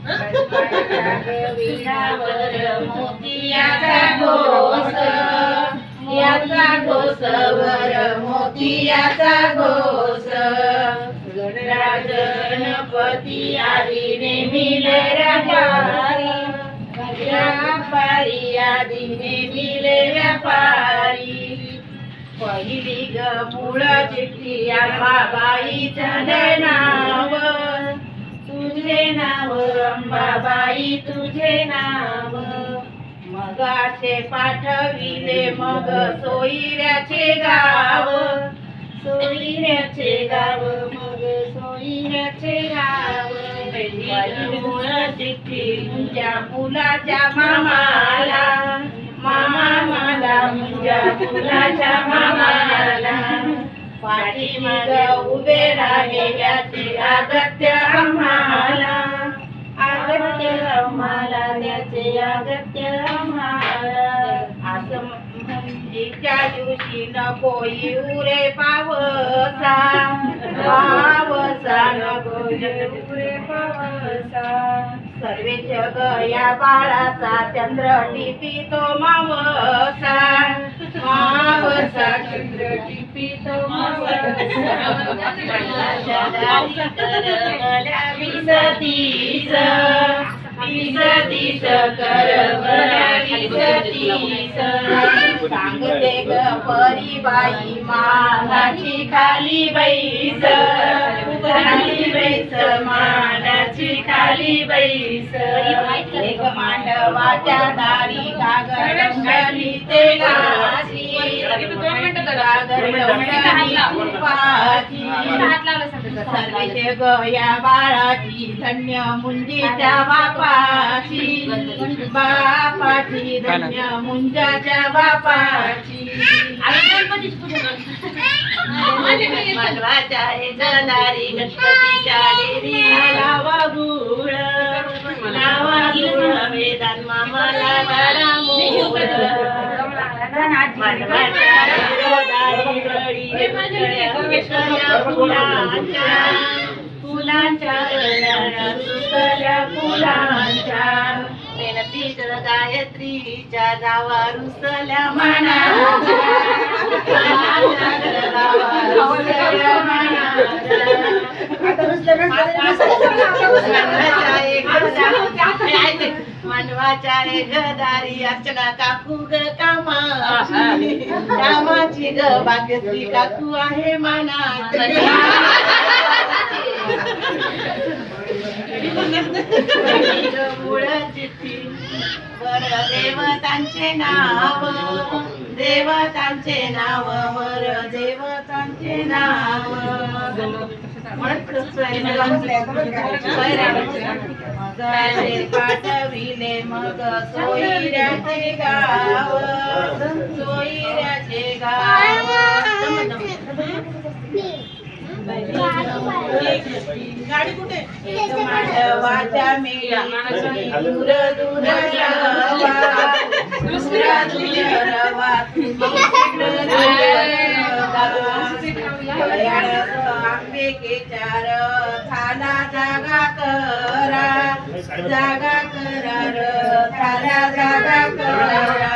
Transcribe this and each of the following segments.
आधी मोतियाचा घोस याचा मोतियाचा घोस गणराज गणपती आदी व्यापारी व्यापारी आदी व्यापारी पहिली ग मुळ चिठ्ठी अंबाबाईचं नाव तुझे नाव अंबाबाई तुझे नाव मगाचे पाठविले मग सोयऱ्याचे गाव. सोयऱ्याचे गाव मग सोयऱ्याचे गाव. पहिली तुझ्या मुलाच्या मामाला मामा मला मुंजा मुलाच्या मामाला. पाठीमाग उभे राहे याचे अगत्य आम्हाला. अगत्य आम्हाला त्याचे अगत्य आम्हाला. असं म्हणजे दिवशी नको येऊ रे पावसा. पावसा नको येऊ रे पावसा. सर्वे जग या बाळाचा चंद्र टिपितो मावसा. मावसा चंद्र टिपितो विसतीस. विसतीस. सांगते ग परिबाई मानाची खाली बैस. खाली बैस मा खाली बैस एक मांडवाच्या दारी कागर रंगली ते गाची कागर रंगली तुपाची सर्वेचे गया बाळाची धन्य मुंजीच्या बापाची. बापाची धन्य मुंजाच्या बापाची. गणपतीच्या डेरी फुलांच्या. फुलांच्या गायत्रीच्या जावा रुसल्या मानवाच्या घदारी अर्चना काकू ग कामा कामाची ग भाग्यश्री काकू आहे मानाची मूळ चिठ्ठी वर देवतांचे नाव देवतांचे नाव वर देवतांचे नाव. पाठविले मग सोयऱ्याचे गाव. सोयऱ्याचे गाव. गाडी कुठे? मांडवाच्या मेळी दूर दूर रवा दूर दूर रवा चार थाला जागा करा जागा करा र थाला जागा करा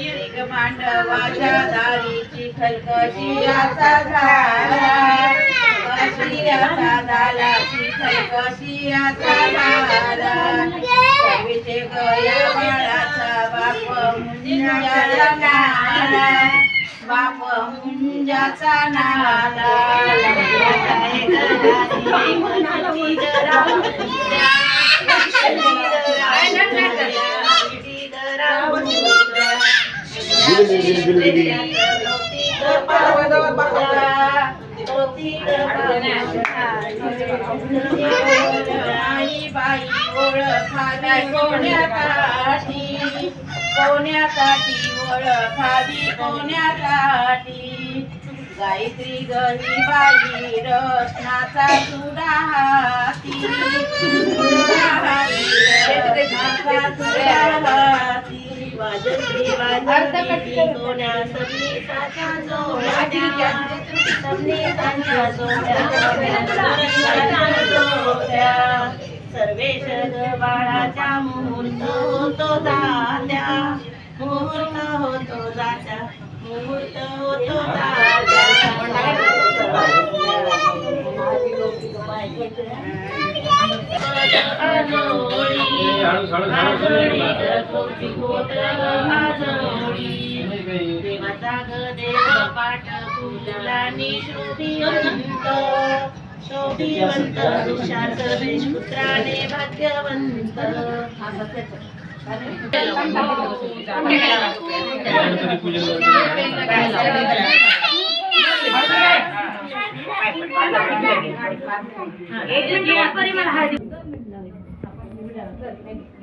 एक मांडवाच्या दारीची खलकशियाचा झाला आता झाला चिखल आता झाला गया बाळाचा बाप मुंजाचा नाला बाप मुंजाचा नाला होती ग बाई ओळखावी कोण्यासाठी कोण्यासाठी ओळखावी कोण्यासाठी गायत्री गरी बाई रत्नाचा चुडा हाती. वाजती कोण्या सबनीसाच्या जोड्या सबनीसाच्या जोड्या सर्वेश बाळाच्या मुहूर्त होतो जात्या मुहूर्त होतो जात्या मुहूर्त होतो देवाचा पाठ फुलानी शोभिवंत शोभिवंत दुशाच पुत्राने भाग्यवंत विनती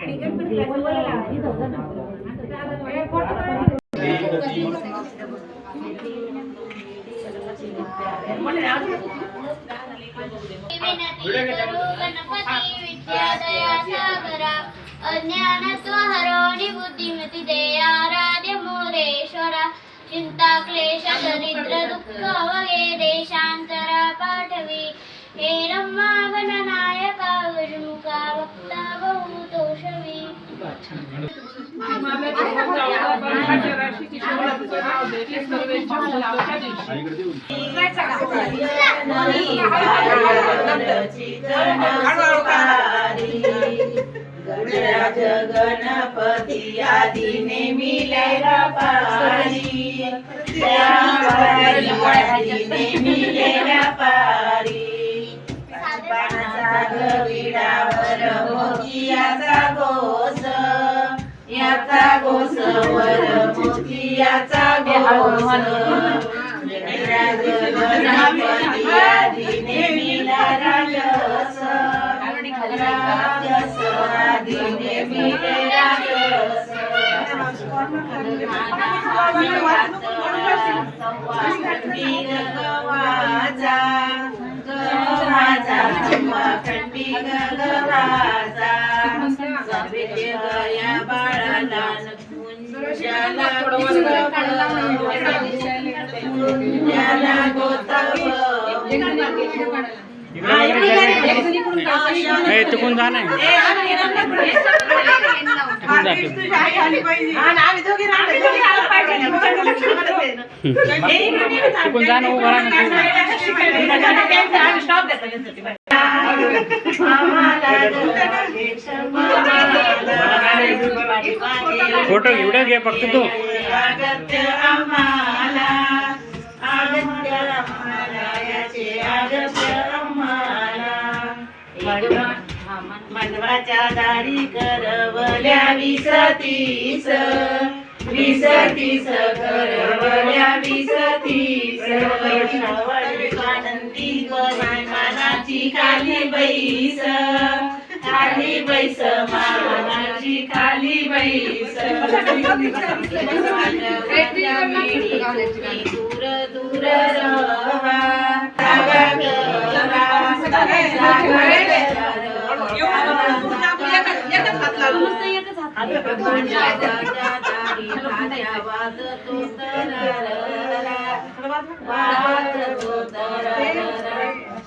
आणि गणपतीला ಸಾಗರ ಅಜ್ಞಾನ ಸ್ವಹರೋಣಿ ಬುದ್ಧಿಮತಿ ದೇಯಾರಾಧ್ಯ ಮೂರೇಶ್ವರ ಚಿಂತಾ ಕ್ಲೇಶ ದರಿದ್ರ ದುಃಖವಗೆ ದೇಶಾಂತರ ಪಾಠವಿ. ಹೇರಮ್ಮ गणपती आदी नेमी लैला पारी पारी नेमी लैला पारी पानाचा गविडावर मोतियाचा गोस. याचा गोस वर मोतियाचा गोस गणराज गणपती आदी नेमिला राजस राजस आदी नेमिले राजस खंडीर गवाचा गवाचा खंडी गवाचा सवेचे गया बाळाला चुकून जा नाही चुकून जा ना उभा राहणार फोटो व्हिडिओ घे फक्त तू. अगत्य मनवाच्या दारी करवल्या विसतीस विसतीस करवल्या विसतीस आनंदी गरी मानाची खाली बैस खाली बैस माझी खाली बैस. दूर दूर रहा वाजतो तरररा, वाजतो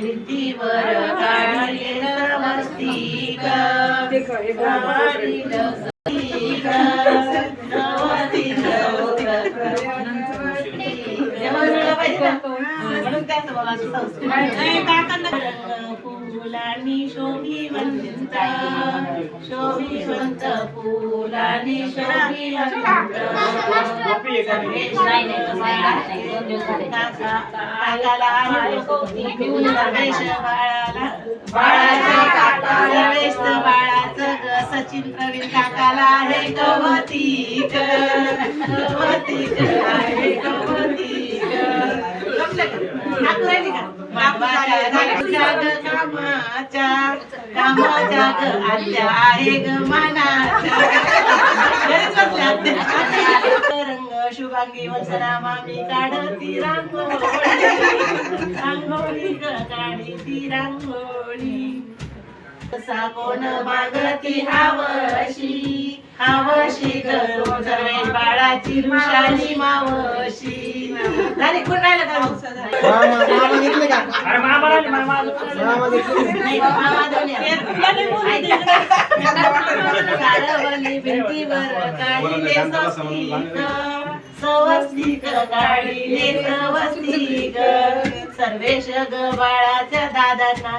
भिंतीवर काढलेल मस्तिक संस्कृत. फुलांनी शोभिवंत शोभिवंत फुलांनी बाळाचं ग सचिन प्रवीण काकाला आहे कवतिक. कवतिक आहे कामाच्या कामाच्या आत्या आहे ग रंग शुभांगी वसना मामी काढती रांगोळी रांगोळी ग काढती रांगोळी कोण मागती हावशी हावशी ग बाळाची रुशाली मावशी झाली कोण राहिलं का मग? अरे मामा राहिले, मामा नाही, मामा दोन्ही आहेत. सारवली भिंतीवर काढिले स्वस्तिक, स्वस्तिक काढिले स्वस्तिक. सर्वेश ग बाळाच्या दादांना